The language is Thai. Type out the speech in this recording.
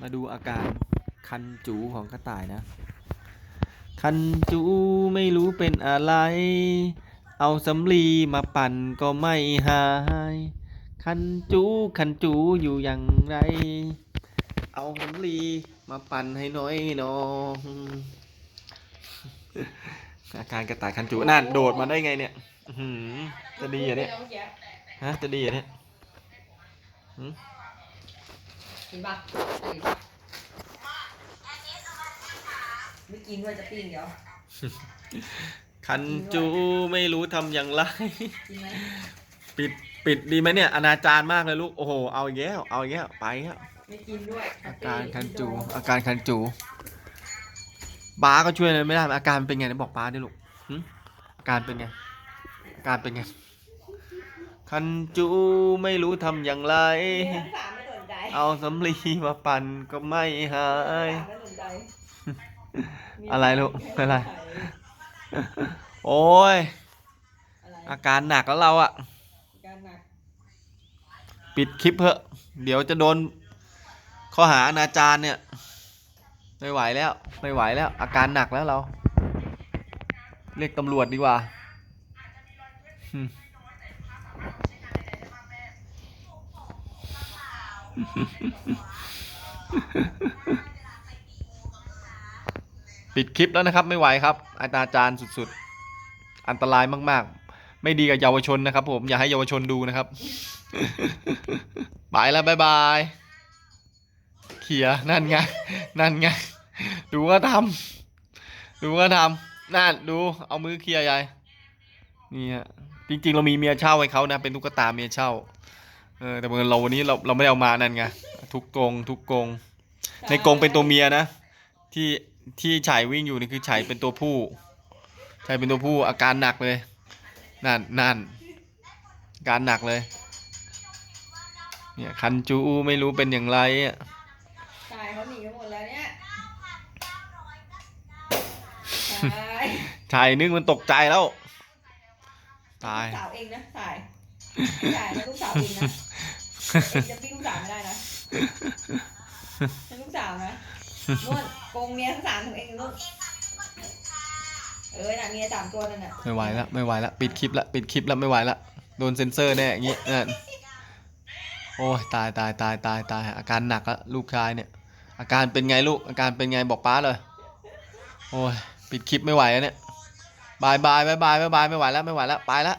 มาดูอาการคันจูของกระต่ายนะ คันจูไม่รู้เป็นอะไร เอาสำลีมาปั่นก็ไม่หาย คันจูคันจูอยู่อย่างไร เอาสำลีมาปั่นให้หน้อยน้องอาการกระต่ายคันจูนั่นโดดมาได้ไงเนี่ยจะดีเหรอเนี่ยฮะจะดีเหรอเนี่ย กินปะไม่กินด้วยจะปิ้งเดี๋ยว คันจูไม่รู้ทำอย่างไร กินไหมปิดปิดดีไหมเนี่ย อนาจารมากเลยลูก โอ้โห เอาอีกแล้วเอาอีกแล้วไปแล้วไม่กินด้วยอาการคันจู อาการคันจูป้าก็ช่วยอะไรไม่ได้ อาการเป็นไงไหนบอกป้าดิลูกหึอาการเป็นไง อาการเป็นไง คันจูไม่รู้ทำอย่างไร เอาสำลีมาปั่นก็ไม่หายทั้งสามไม่สนใจอะไรลูกอะไร โอ้ยอะไรอาการหนักแล้วเราอะอาการหนักปิดคลิปเถอะ เดี๋ยวจะโดน ข้อหาอนาจารเนี่ย ไม่ไหวแล้ว ไม่ไหวแล้ว อาการหนักแล้วเรา เรียกตำรวจดีกว่า ปิดคลิปแล้วนะครับ ไม่ไหวครับอาณาจารย์สุดๆ อันตรายมากๆ ไม่ดีกับเยาวชนนะครับ ผมอย่าให้เยาวชนดูนะครับไปแล้วบายบายเขียนั่นไงนั่นไงดูก็ทำดูก็ทำนั่นดูเอามือเคลียร์ยายนี่ฮะจริงๆ เรามีเมียเช่าให้เขานะ เป็นตุ๊กตาเมียเช่า ออแต่เมื่อเราวันนี้เราเราไม่ได้เอามานั่นไงทุกกรงทุกกรงในกรงเป็นตัวเมียนะ ที่ที่ฉายวิ่งอยู่นี่คือฉายเป็นตัวผู้ฉายเป็นตัวผู้อาการหนักเลยนั่นนั่นอาการหนักเลยเนี่ยคันจูไม่รู้เป็นอย่างไรอะตายเขาหนีกันหมดแล้วเนี่ยตายชายนึกมันตกใจแล้ว ตายลูกสาวเองนะตาย ตายแล้วลูกสาวเองนะเองจะปิ้งลูกสาวไม่ได้นะฉันลูกสาวนะนวดโกงเมียทั้งสามของเองลูกเออน่ะเมียสามตัวนั่นน่ะไม่ไหวแล้วไม่ไหวแล้วปิดคลิปล้วปิดคลิปล้วไม่ไหวล้วโดนเซ็นเซอร์แน่อย่างงี้นั่นโอ้ยตายตายตายตายตายอาการหนักล้วลูกชายเนี่ย อาการเป็นไงลูกอาการเป็นไงบอกป้าเลยโอ้ยปิดคลิปไม่ไหวแล้วเนี่ยบายบายบายบายบายบายไม่ไหวแล้วไม่ไหวแล้วไปแล้ว